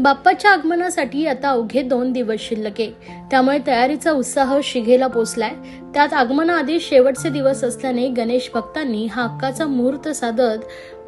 बाप्पाच्या आगमनासाठी आता अवघे दोन दिवस शिल्लक. आहे त्यामुळे तयारीचा उत्साह शिगेला पोचलाय. त्यात आगमनाआधी शेवटचे दिवस असल्याने गणेश भक्तांनी हा हक्काचा मुहूर्त साधत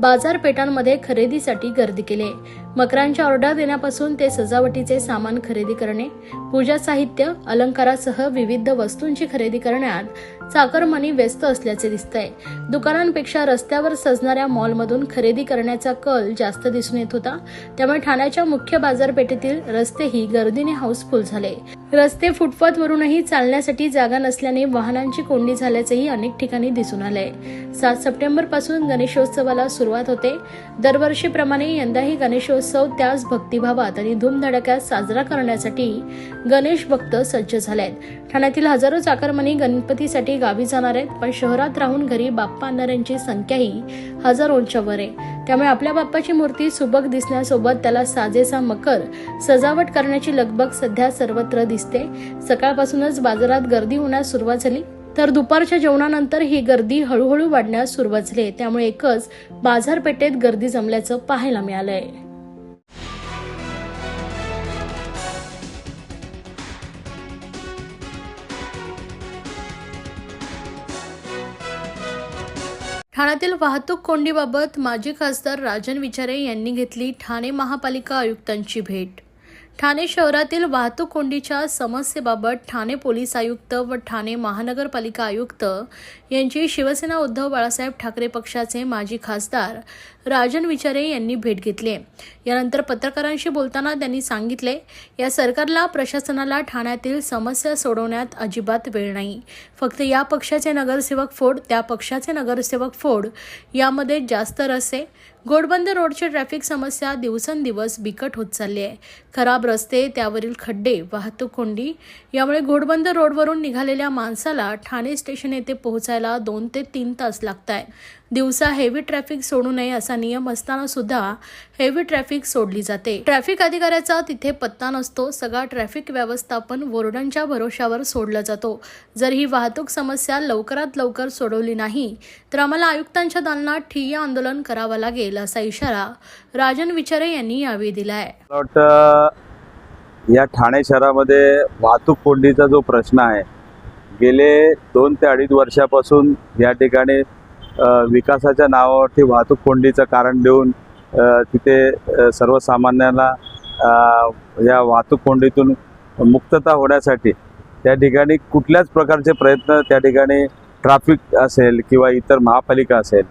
बाजारपेठांमध्ये खरेदीसाठी गर्दी केली. मकरांच्या ऑर्डर देण्यापासून ते सजावटीचे सामान खरेदी करणे पूजा साहित्य अलंकारासह विविध वस्तूंची खरेदी करण्यात चाकरमानी व्यस्त असल्याचे दिसतंय. दुकानांपेक्षा रस्त्यावर सजणाऱ्या मॉलमधून खरेदी करण्याचा कल जास्त दिसून येत होता. त्यामुळे ठाण्याच्या मुख्य बाजारपेठेतील रस्तेही गर्दीने हाऊसफुल झाले. रस्ते फुटपाथवरूनही चालण्यासाठी जागा नसल्याने वाहनांची कोंडी झाल्याचेही अनेक ठिकाणी दिसून आलंय. सात सप्टेंबरपासून गणेशोत्सवाला सुरुवात होते. दरवर्षीप्रमाणे यंदाही गणेशोत्सव त्याच भक्तिभावात आणि धूमधडक्यात साजरा करण्यासाठी गणेश भक्त सज्ज झालेत. ठाण्यातील हजारो चाकरमनी गणपतीसाठी गावी जाणार आहेत पण शहरात राहून घरी बाप्पा आणणाऱ्यांची संख्याही हजारोंच्या वर आहे. त्यामुळे आपल्या बाप्पाची मूर्ती सुबक दिसण्यासोबत त्याला साजेसा मकर सजावट करण्याची लगबग सध्या सर्वत्र दिसते. सकाळपासूनच बाजारात गर्दी होण्यास सुरुवात झाली. तर दुपारच्या जेवणानंतर ही गर्दी हळूहळू वाढण्यास सुरुवात झाली. त्यामुळे एकच बाजारपेठेत गर्दी जमल्याचं पाहायला मिळालंय. ठाण्यातील वाहतूक कोंडीबाबत माजी खासदार राजन विचारे यांनी घेतली ठाणे महापालिका आयुक्तांची भेट. ठाणे शहरातील वाहतूक कोंडीच्या समस्येबाबत ठाणे पोलीस आयुक्त व ठाणे महानगरपालिका आयुक्त यांची शिवसेना उद्धव बाळासाहेब ठाकरे पक्षाचे माजी खासदार राजन विचारे यांनी भेट घेतली. यानंतर पत्रकारांशी बोलताना त्यांनी सांगितले या सरकारला प्रशासनाला ठाण्यातील समस्या सोडवण्यात अजिबात वेळ नाही. फक्त या पक्षाचे नगरसेवक फोड त्या पक्षाचे नगरसेवक फोड यामध्ये जास्त रस आहे. घोडबंद रोडची ट्रॅफिक समस्या दिवसेंदिवस बिकट होत चालली आहे. खराब रस्ते त्यावरील खड्डे वाहतूक कोंडी यामुळे घोडबंद रोडवरून निघालेल्या माणसाला ठाणे स्टेशन येथे पोहोचायला दोन ते तीन तास लागत आहेत दिवसा हेवी ट्रॅफिक सोडू नये असा नियम असताना सुद्धा हेवी ट्रॅफिक सोडली जाते. ट्रॅफिक अधिकाऱ्याचा तिथे पत्ता नसतो सगळा ट्रॅफिक व्यवस्थापन वोर्डांच्या भरोशावर सोडला जातो. जर ही वाहतूक समस्या लवकरात लवकर सोडवली नाही तर आम्हाला आयुक्तांच्या दालनात ठिय्या आंदोलन करावं लागेल असा इशारा राजन विचारे यांनी यावेळी दिलाय. या ठाणे शहरामध्ये वाहतूक कोंडीचा जो प्रश्न आहे गेले दोन ते अडीच वर्षापासून या ठिकाणी विकासाच्या नावावरती वाहतूक कोंडीचं कारण देऊन तिथे सर्वसामान्याला सर्वसामान्यांना या वाहतूक कोंडीतून मुक्तता होण्यासाठी त्या ठिकाणी कुठल्याच प्रकारचे प्रयत्न त्या ठिकाणी ट्रॅफिक असेल किंवा इतर महापालिका असेल.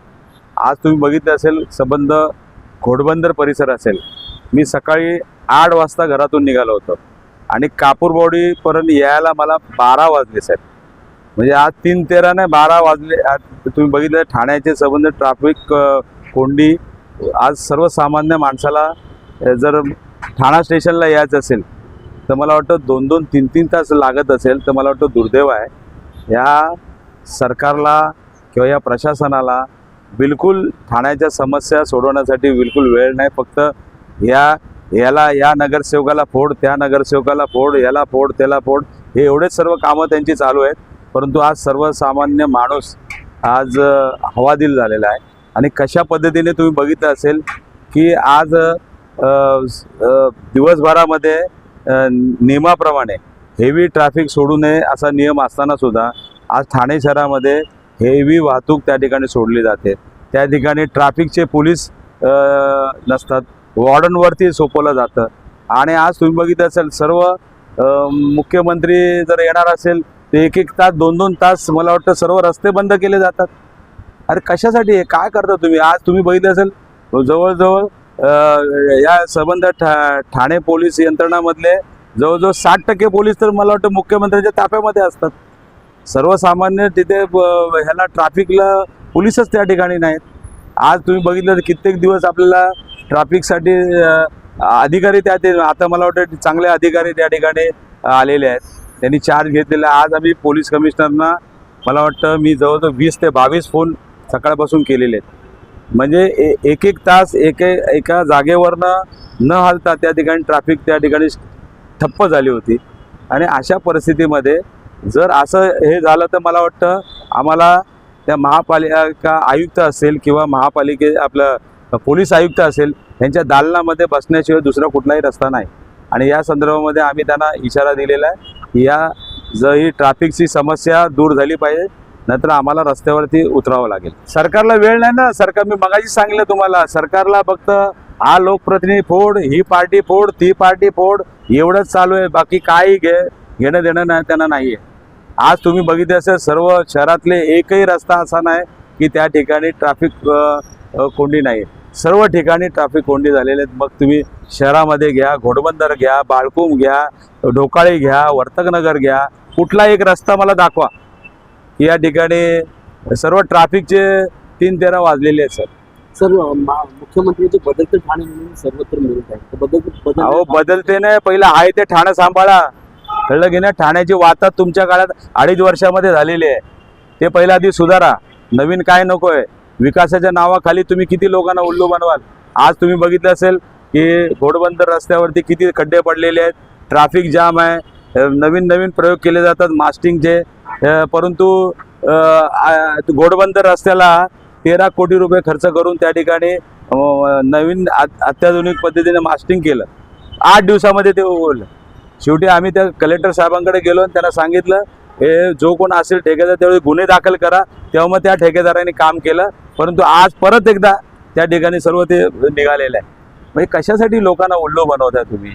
आज तुम्ही बघितलं असेल संबंध घोडबंदर परिसर असेल. मी सकाळी आठ वाजता घरातून निघालो होतो. आणि कापूरबावडीपर्यंत यायला मला बारा वाजले साहेब. म्हणजे आज तीन तेरा नाही बारा वाजले. आज तुम्ही बघितलं ठाण्याचे संबंध ट्रॅफिक कोंडी आज सर्वसामान्य माणसाला जर ठाणा स्टेशनला यायचं असेल तर मला वाटतं दोन दोन तीन तीन तास लागत असेल तर मला वाटतं दुर्दैव आहे. या सरकारला किंवा या प्रशासनाला बिलकुल ठाण्याच्या समस्या सोडवण्यासाठी बिलकुल वेळ नाही. फक्त या याला या नगरसेवकाला फोड त्या नगरसेवकाला फोड याला फोड त्याला फोड हे एवढेच सर्व कामं त्यांची चालू आहेत. परंतु आज सर्वसामान्य माणूस आज हवादिल झालेला आहे. आणि कशा पद्धतीने तुम्ही बघितलं असेल की आज दिवसभरामध्ये नियमाप्रमाणे हेवी ट्रॅफिक सोडू नये असा नियम असताना सुद्धा आज ठाणे शहरामध्ये हेवी वाहतूक त्या ठिकाणी सोडली जाते. त्या ठिकाणी ट्रॅफिकचे पोलीस नसतात. वॉर्डनवरती सोपवलं जातं. आणि आज तुम्ही बघितलं असेल सर्व मुख्यमंत्री जर येणार असेल ते एक एक तास दोन दोन तास मला वाटतं सर्व रस्ते बंद केले जातात. अरे कशासाठी? हे काय करता तुम्ही? आज तुम्ही बघितलं असेल जवळजवळ या संबंध ठा ठाणे पोलीस यंत्रणामधले जवळजवळ साठ टक्के पोलीस तर मला वाटतं मुख्यमंत्र्यांच्या ताफ्यामध्ये असतात. सर्वसामान्य तिथे ब- ह्याला ट्रॅफिकला पोलीसच त्या ठिकाणी नाहीत. आज तुम्ही बघितलं तर कित्येक दिवस आपल्याला ट्रॅफिकसाठी अधिकारी त्या आता मला वाटतं चांगले अधिकारी त्या ठिकाणी आलेले आहेत. त्यांनी चार्ज घेतलेला आहे. आज आम्ही पोलीस कमिशनरना मला वाटतं मी जवळजवळ वीस ते बावीस फोन सकाळपासून केलेले आहेत. म्हणजे ए- एक एक तास एक एका जागेवरनं न हलता त्या ठिकाणी ट्रॅफिक त्या ठिकाणी ठप्प झाली होती. आणि अशा परिस्थितीमध्ये जर असं हे झालं तर मला वाटतं आम्हाला त्या महापालिका आयुक्त असेल किंवा महापालिके आपलं पोलीस आयुक्त असेल यांच्या दालनामध्ये बसण्याशिवाय दुसरा कुठलाही रस्ता नाही. आणि या संदर्भामध्ये आम्ही त्यांना इशारा दिलेला आहे. या जर ही ट्रॅफिकची समस्या दूर झाली पाहिजे नंतर आम्हाला रस्त्यावरती उतरावं लागेल. सरकारला वेळ नाही ना सरकार मी मगाशी सांगितलं तुम्हाला सरकारला फक्त हा लोकप्रतिनिधी फोड ही पार्टी फोड ती पार्टी फोड एवढंच चालू आहे बाकी काही घे घेणं देणं नाही त्यांना नाही आहे आज तुम्ही बघितले असेल सर्व शहरातले एकही रस्ता असा नाही की त्या ठिकाणी ट्रॅफिक कोंडी नाही सर्व ठिकाणी ट्रॅफिक कोंडी झालेले आहेत. मग तुम्ही शहरामध्ये घ्या घोडबंदर घ्या बाळकूम घ्या ढोकाळी घ्या वर्तकनगर घ्या. कुठला एक रस्ता मला दाखवा. की या ठिकाणी सर्व ट्रॅफिकचे तीन तेरा वाजलेले आहेत सर. सर मा- मुख्यमंत्र्यांचे बदलते ठाणे म्हणून सर्वत्र मिळत आहे. बदल अहो बदलते नाही. पहिलं आहे ते ठाणं सांभाळा. कळलं की नाही? ठाण्याची वातात तुमच्या काळात अडीच वर्षामध्ये झालेली आहे. ते पहिलं आधी सुधारा. नवीन काय नको आहे विकासाच्या नावाखाली तुम्ही किती लोकांना उल्लू बनवाल? आज तुम्ही बघितलं असेल की घोडबंदर रस्त्यावरती किती खड्डे पडलेले आहेत. ट्रॅफिक जाम आहे. नवीन नवीन प्रयोग केले जातात मास्टिंगचे परंतु घोडबंदर रस्त्याला तेरा कोटी रुपये खर्च करून त्या ठिकाणी नवीन अत्याधुनिक पद्धतीने मास्टिंग केलं. आठ दिवसामध्ये ते उघडलं. शेवटी आम्ही त्या कलेक्टर साहेबांकडे गेलो आणि त्यांना सांगितलं हे जो कोण असेल ठेकेदार त्यावेळी गुन्हे दाखल करा. तेव्हा मग त्या ठेकेदाराने काम केलं. परंतु आज परत एकदा त्या ठिकाणी सर्व ते निघालेलं आहे म्हणजे कशासाठी लोकांना उल्लो बनवता तुम्ही?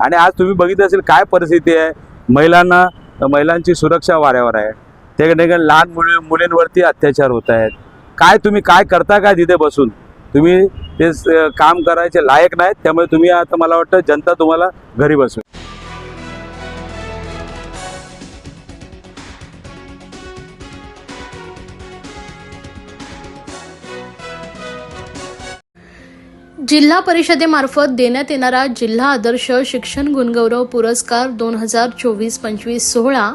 आणि आज तुम्ही बघितलं असेल काय परिस्थिती आहे? महिलांना महिलांची सुरक्षा वाऱ्यावर आहे. त्या ठिकाणी लहान मुली मुलींवरती अत्याचार होत आहेत. काय तुम्ही काय करता काय तिथे बसून? तुम्ही ते काम करायचे लायक नाहीत. त्यामुळे तुम्ही आता मला वाटतं जनता तुम्हाला घरी बसू जिल्हा परिषदेमार्फत देण्यात येणारा जिल्हा आदर्श शिक्षण गुणगौरव पुरस्कार दोन हजार चोवीस पंचवीस सोहळा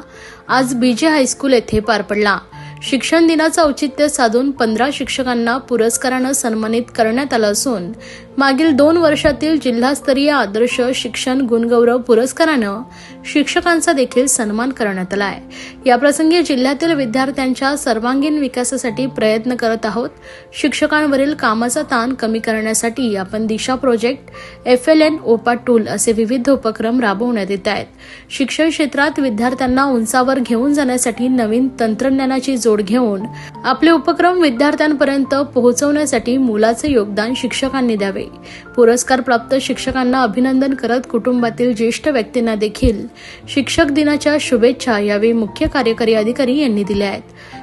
आज बीजे हायस्कूल येथे पार पडला. शिक्षण दिनाचं औचित्य साधून पंधरा शिक्षकांना पुरस्कारानं सन्मानित करण्यात आलं असून मागील दोन वर्षातील जिल्हास्तरीय आदर्श शिक्षण गुणगौरव पुरस्कारानं शिक्षकांचा देखील सन्मान करण्यात आला आहे याप्रसंगी जिल्ह्यातील विद्यार्थ्यांच्या सर्वांगीण विकासासाठी प्रयत्न करत आहोत. शिक्षकांवरील कामाचा ताण कमी करण्यासाठी आपण Disha project F L N ओपा टूल असे विविध उपक्रम राबवण्यात येत आहेत. शिक्षण क्षेत्रात विद्यार्थ्यांना उंचावर घेऊन जाण्यासाठी नवीन तंत्रज्ञानाची जोड घेऊन आपले उपक्रम विद्यार्थ्यांपर्यंत पोहोचवण्यासाठी मुलाचं योगदान शिक्षकांनी द्यावे. पुरस्कार प्राप्त शिक्षकांना अभिनंदन करत कुटुंबातील ज्येष्ठ व्यक्तींना देखील शिक्षक दिनाच्या शुभेच्छा यावेळी मुख्य कार्यकारी अधिकारी यांनी दिल्या आहेत.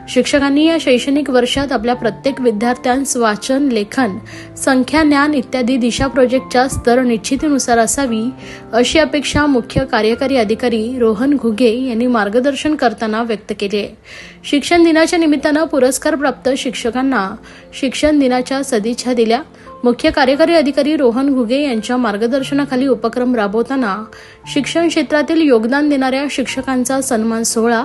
शिक्षकांनी या शैक्षणिक वर्षात आपल्या प्रत्येक विद्यार्थ्यांस वाचन लेखन संख्या ज्ञान इत्यादी दिशा प्रोजेक्टच्या स्तर निश्चितीनुसार असावी अशी अपेक्षा मुख्य कार्यकारी अधिकारी रोहन घुगे यांनी मार्गदर्शन करताना व्यक्त केली. आहे शिक्षण दिनाच्या निमित्तानं पुरस्कार प्राप्त शिक्षकांना शिक्षण दिनाच्या सदिच्छा दिल्या. मुख्य कार्यकारी अधिकारी रोहन घुगे यांच्या मार्गदर्शनाखाली उपक्रम राबवताना शिक्षण क्षेत्रातील योगदान देणाऱ्या शिक्षकांचा सन्मान सोहळा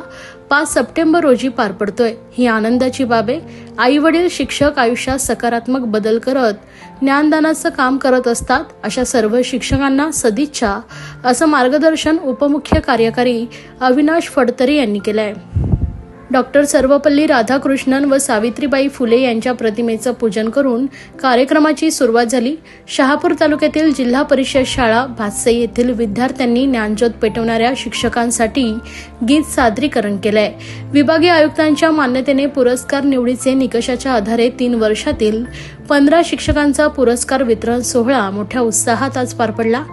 पाच सप्टेंबर रोजी पार पडतोय. ही आनंदाची बाब आहे. आई वडील शिक्षक आयुष्यात सकारात्मक बदल करत ज्ञानदानाचं काम करत असतात अशा सर्व शिक्षकांना सदिच्छा असं मार्गदर्शन उपमुख्य कार्यकारी अविनाश फडतरे यांनी केलं आहे डॉक्टर सर्वपल्ली राधाकृष्णन व सावित्रीबाई फुले यांच्या प्रतिमेचं पूजन करून कार्यक्रमाची सुरुवात झाली. शहापूर तालुक्यातील जिल्हा परिषद शाळा भातसई येथील विद्यार्थ्यांनी ज्ञानज्योत पेटवणाऱ्या शिक्षकांसाठी गीत सादरीकरण केलंय. विभागीय आयुक्तांच्या मान्यतेने पुरस्कार निवडीचे निकषाच्या आधारे तीन वर्षातील पंधरा शिक्षकांचा पुरस्कार वितरण सोहळा मोठ्या उत्साहात आज पार पडला.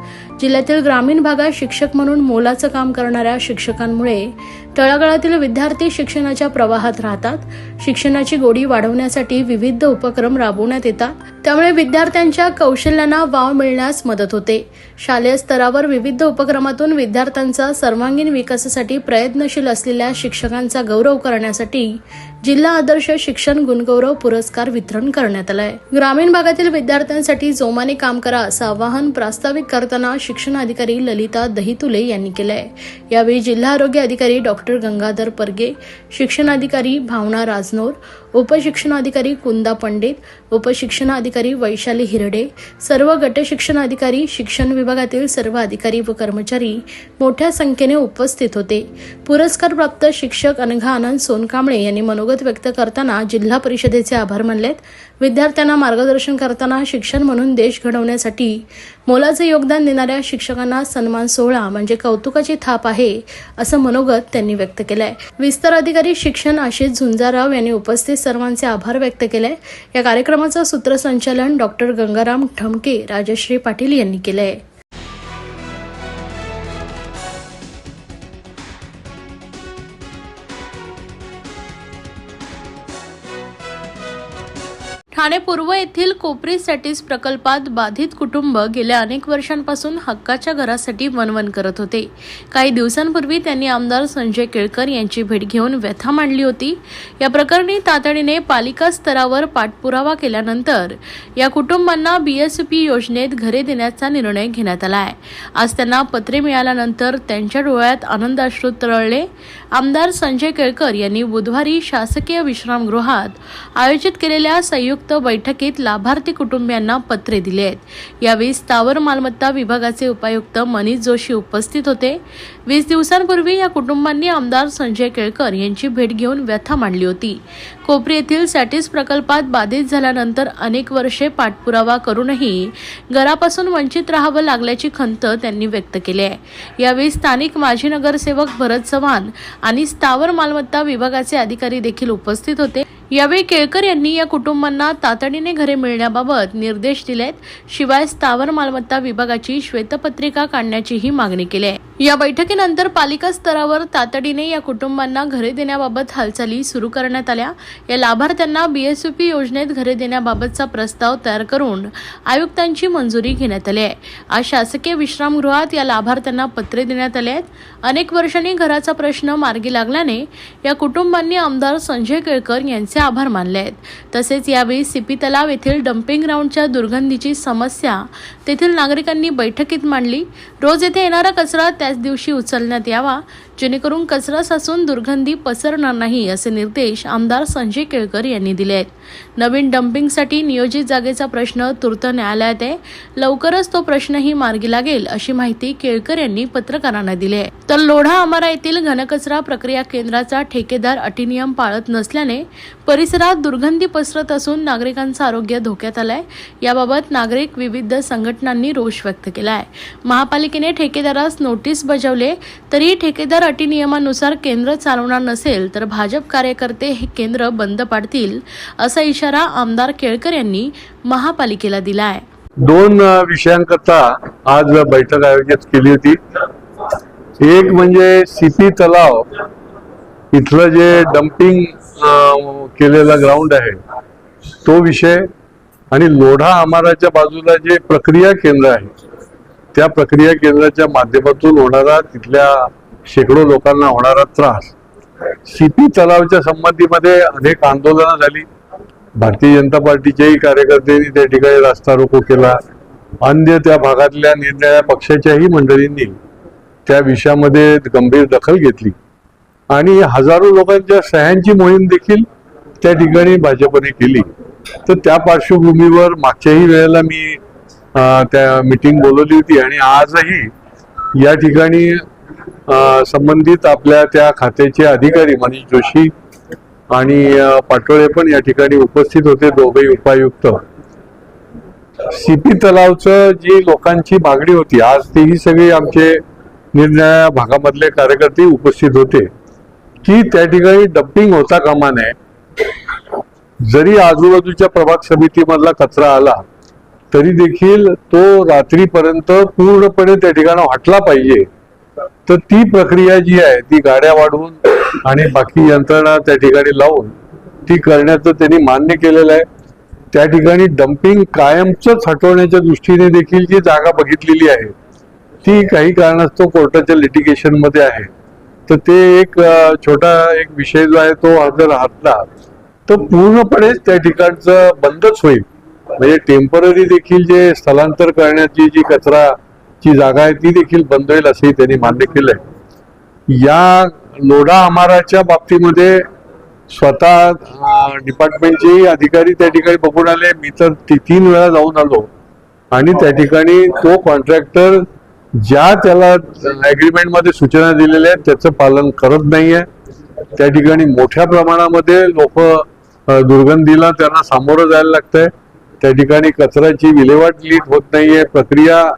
जिल्ह्यातील ग्रामीण भागात शिक्षक म्हणून मोलाचं काम करणाऱ्या शिक्षकांमुळे तळागाळातील विद्यार्थी शिक्षणाच्या प्रवाहात राहतात. शिक्षणाची गोडी वाढवण्यासाठी विविध उपक्रम राबवण्यात येतात. त्यामुळे विद्यार्थ्यांच्या कौशल्यांना वाव मिळण्यास मदत होते. शालेय स्तरावर विविध उपक्रमातून विद्यार्थ्यांचा सर्वांगीण विकासासाठी प्रयत्नशील असलेल्या शिक्षकांचा गौरव करण्यासाठी जिल्हा आदर्श शिक्षण गुणगौरव पुरस्कार वितरण करण्यात आलाय. ग्रामीण भागातील विद्यार्थ्यांसाठी जोमाने काम करा असं आवाहन प्रास्ताविक करताना शिक्षण अधिकारी ललिता दहितुले यांनी केलंय. यावेळी जिल्हा आरोग्य अधिकारी डॉक्टर गंगाधर परगे शिक्षणाधिकारी भावना राजनोर उपशिक्षणाधिकारी कुंदा पंडित उपशिक्षणाधिकारी वैशाली हिरडे सर्व गटशिक्षणाधिकारी शिक्षण विभागातील सर्व अधिकारी व कर्मचारी मोठ्या संख्येने उपस्थित होते. पुरस्कार प्राप्त शिक्षक अनघा आनंद सोनकांबळे यांनी मनोगत व्यक्त करताना जिल्हा परिषदेचे आभार मानलेत. विद्यार्थ्यांना मार्गदर्शन करताना शिक्षण म्हणून देश घडवण्यासाठी मोलाचं योगदान देणाऱ्या शिक्षकांना सन्मान सोहळा म्हणजे कौतुकाची थाप आहे असं मनोगत त्यांनी व्यक्त केलंय. विस्तार अधिकारी शिक्षण आशिष झुंजाराव यांनी उपस्थित सर्वांचे आभार व्यक्त केले. या कार्यक्रमाचं सूत्रसंचालन डॉक्टर गंगाराम ठमके राजश्री पाटील यांनी केलंय. ठाणे पूर्व येथील कोपरी सॅटिस प्रकल्पात बाधित कुटुंब गेल्या अनेक वर्षांपासून हक्काच्या घरासाठी वनवन करत होते. काही दिवसांपूर्वी त्यांनी आमदार संजय केळकर यांची भेट घेऊन व्यथा मांडली होती. या प्रकरणी तातडीने पालिका स्तरावर पाठपुरावा केल्यानंतर या कुटुंबांना बीएसपी योजनेत घरे देण्याचा निर्णय घेण्यात आला आहे आज त्यांना पत्रे मिळाल्यानंतर त्यांच्या डोळ्यात आनंदाश्रू तरळले आमदार संजय केळकर यांनी बुधवारी शासकीय विश्रामगृहात आयोजित केलेल्या संयुक्त बैठकीत लाभार्थी कुटुंबियांना पत्रे दिले आहेत. यावेळी स्थावर मालमत्ता विभागाचे उपायुक्त मनीष जोशी उपस्थित होते. वीस दिवसांपूर्वी या कुटुंबांनी आमदार संजय केळकर यांची भेट घेऊन व्यथा मांडली होती. कोपरी येथील सॅटिस प्रकल्पात बाधित झाल्यानंतर अनेक वर्षे पाठपुरावा करूनही घरापासून वंचित राहावं लागल्याची खंत त्यांनी व्यक्त केली आहे. यावेळी स्थानिक माजी नगरसेवक भरत चव्हाण आणि स्थावर मालमत्ता विभागाचे अधिकारी देखील उपस्थित होते. यावेळी केळकर यांनी या कुटुंबांना तातडीने घरे मिळण्याबाबत निर्देश दिलेत. शिवाय स्थावर मालमत्ता विभागाची श्वेतपत्रिका काढण्याचीही मागणी केली आहे. या बैठकीनंतर पालिका स्तरावर तातडीने या कुटुंबांना घरे देण्याबाबत हालचाली सुरू करण्यात आल्या. या लाभार्थ्यांना बीएसपी योजनेत घरे देण्याबाबतचा प्रस्ताव तयार करून आयुक्तांची मंजुरी घेण्यात आली आहे. आज शासकीय विश्रामगृहात या लाभार्थ्यांना पत्रे देण्यात आले आहेत. अनेक वर्षांनी घराचा प्रश्न मार्गी लागल्याने या कुटुंबांनी आमदार संजय केळकर यांचे आभार मानले आहेत. तसेच यावेळी सिपी तलाव येथील डम्पिंग ग्राउंडच्या दुर्गंधीची समस्या तेथील नागरिकांनी बैठकीत मांडली. रोज येथे येणारा कचरा त्याच दिवशी उचलण्यात यावा. जेणेकरून कचरा साचून दुर्गंधी पसरणार नाही असे निर्देश आमदार संजय केळकर यांनी दिले आहेत नवीन डम्पिंगसाठी नियोजित जागेचा प्रश्न तूर्त न्यायालयात आहे. लवकरच तो प्रश्नही मार्गी लागेल अशी माहिती केळकर यांनी पत्रकारांना दिली आहे तर लोढा अमारा येथील घनकचरा प्रक्रिया केंद्राचा ठेकेदार अटीनियम पाळत नसल्याने परिसरात दुर्गंधी पसरत असून नागरिकांचं आरोग्य धोक्यात आलंय. याबाबत नागरिक विविध संघटनांनी रोष व्यक्त केला आहे महापालिकेने ठेकेदारास नोटीस बजावले तरीही ठेकेदार अटी नियमानुसार केंद्र चालवणार नसेल तर भाजप कार्यकर्ते हे केंद्र बंद पाडतील असा इशारा आमदार केळकर यांनी महापालिकेला दिला आहे दोन विषयांकरता आज बैठक आयोजित केली होती. एक म्हणजे सीपी तलाव इथलं जे डम्पिंग केलेला ग्राउंड आहे तो विषय आणि लोढा आमाराच्या बाजूला जे प्रक्रिया केंद्र आहे त्या प्रक्रिया केंद्राच्या माध्यमातून होणारा तिथल्या शेकडो लोकांना होणारा त्रास. सीपी तलावच्या संबंधीमध्ये अनेक आंदोलनं झाली. भारतीय जनता पार्टीच्याही कार्यकर्त्यांनी त्या ठिकाणी रास्ता रोको केला. अन्य त्या भागातल्या निर्णया पक्षाच्याही मंडळींनी त्या विषयामध्ये गंभीर दखल घेतली. आणि हजारो लोकांच्या सह्यांची मोहीम देखील त्या ठिकाणी भाजपने केली. तर त्या पार्श्वभूमीवर मागच्याही वेळेला मी त्या मिटिंग बोलवली होती आणि आजही या ठिकाणी संबंधित आपल्या त्या खात्याचे अधिकारी मनीष जोशी आणि पाटोळे पण या ठिकाणी उपस्थित होते दोघेही उपायुक्त. सीपी तलावचं जी लोकांची मागणी होती आज तेही सगळे आमचे निरनिराळ्या भागामधले कार्यकर्ते उपस्थित होते. की त्या ठिकाणी डम्पिंग होता कामा नये. जरी आजूबाजूच्या प्रभाग समितीमधला कचरा आला तरी देखील तो रात्रीपर्यंत पूर्णपणे त्या ठिकाणी हटला पाहिजे. तर ती प्रक्रिया जी आहे ती गाड्या वाढवून आणि बाकी यंत्रणा त्या ठिकाणी लावून ती करण्याचं त्यांनी मान्य केलेलं आहे. त्या ठिकाणी डम्पिंग कायमचंच हटवण्याच्या दृष्टीने देखील जी जागा बघितलेली आहे ती काही कारणास्तव कोर्टाच्या लिटिगेशनमध्ये आहे. तर ते एक छोटा एक विषय जो आहे तो जर हातला तर पूर्णपणेच त्या ठिकाणचं बंदच होईल. म्हणजे टेंपररी देखील जे स्थलांतर करण्याची जी कचरा जी जागा आहे ती देखील बंद होईल असंही त्यांनी मान्य केलंय. या लोढा आमाराच्या बाबतीमध्ये स्वतः डिपार्टमेंटचे अधिकारी त्या ठिकाणी बघून आले. मी तर ती- तीन वेळा जाऊन आलो. आणि त्या ठिकाणी तो कॉन्ट्रॅक्टर ज्या त्याला अग्रीमेंटमध्ये सूचना दिलेल्या आहेत त्याचं पालन करत नाहीये. त्या ठिकाणी मोठ्या प्रमाणामध्ये लोक दुर्गंधीला त्यांना सामोरं जायला लागतंय. त्या ठिकाणी कचऱ्याची विल्हेवाट नीट होत नाहीये. प्रक्रिया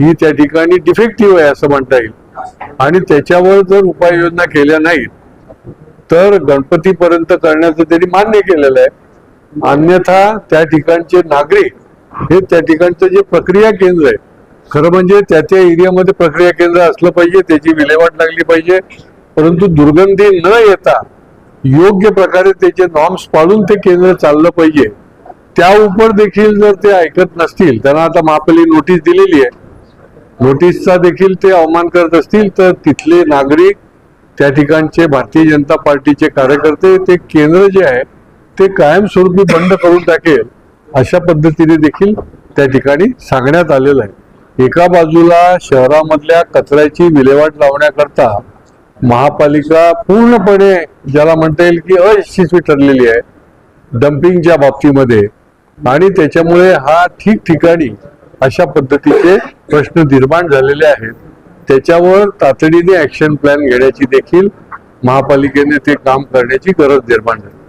ही त्या ठिकाणी डिफेक्टिव्ह आहे असं म्हणता येईल. आणि त्याच्यावर जर उपाययोजना केल्या नाहीत तर गणपतीपर्यंत करण्याचं त्यांनी मान्य केलेलं आहे. अन्यथा त्या ठिकाणचे नागरिक हे त्या ठिकाणचं जे प्रक्रिया केंद्र आहे खरं म्हणजे त्या त्या एरियामध्ये प्रक्रिया केंद्र असलं पाहिजे त्याची विल्हेवाट लागली पाहिजे. परंतु दुर्गंधी न येता योग्य प्रकारे त्याचे नॉर्म्स पाळून ते केंद्र चाललं पाहिजे. त्या उपर देखील जर ते ऐकत नसतील त्यांना आता मापली नोटीस दिलेली आहे नोटीसचा देखील ते अवमान करत असतील तर तिथले नागरिक त्या ठिकाणचे भारतीय जनता पार्टीचे कार्यकर्ते ते केंद्र जे आहे ते कायमस्वरूपी बंद करून टाकेल अशा पद्धतीने देखील त्या ठिकाणी सांगण्यात आलेलं आहे. एका बाजूला शहरामधल्या कचऱ्याची विल्हेवाट लावण्याकरता महापालिका पूर्णपणे ज्याला म्हणता येईल की अयशस्वी ठरलेली आहे डम्पिंगच्या बाबतीमध्ये. आणि त्याच्यामुळे हा ठिकठिकाणी अशा पद्धतीचे प्रश्न निर्माण झालेले आहेत. त्याच्यावर तातडीने ऍक्शन प्लॅन घेण्याची देखील महापालिकेने ते काम करण्याची गरज निर्माण झाली.